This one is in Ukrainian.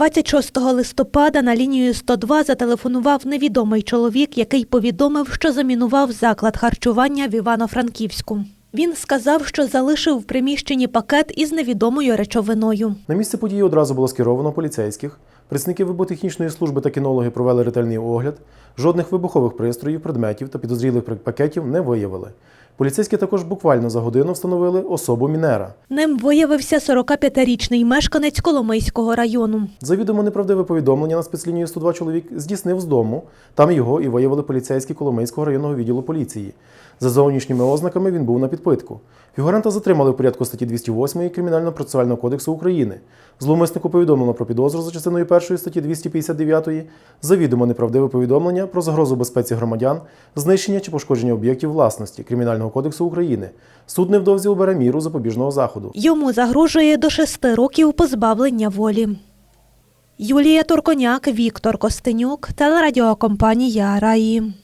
26 листопада на лінію 102 зателефонував невідомий чоловік, який повідомив, що замінував заклад харчування в Івано-Франківську. Він сказав, що залишив в приміщенні пакет із невідомою речовиною. На місце події одразу було скеровано поліцейських. Представники вибухтехнічної служби та кінологи провели ретельний огляд. Жодних вибухових пристроїв, предметів та підозрілих пакетів не виявили. Поліцейські також буквально за годину встановили особу Мінера. Ним виявився 45-річний мешканець Коломийського району. Завідомо неправдиве повідомлення на спецлінію 102 чоловік здійснив з дому. Там його і виявили поліцейські Коломийського районного відділу поліції. За зовнішніми ознаками він був на підпитку. Фігуранта затримали в порядку статті 208 Кримінального процесуального кодексу України. Зловмиснику повідомлено про підозру за частиною 1 статті 259 завідомо неправдиве повідомлення про загрозу безпеці громадян, знищення чи пошкодження об'єктів власності Кримінального кодексу України. Суд невдовзі обере міру запобіжного заходу. Йому загрожує до шести років позбавлення волі. Юлія Турконяк, Віктор Костенюк, телерадіокомпанія Раї.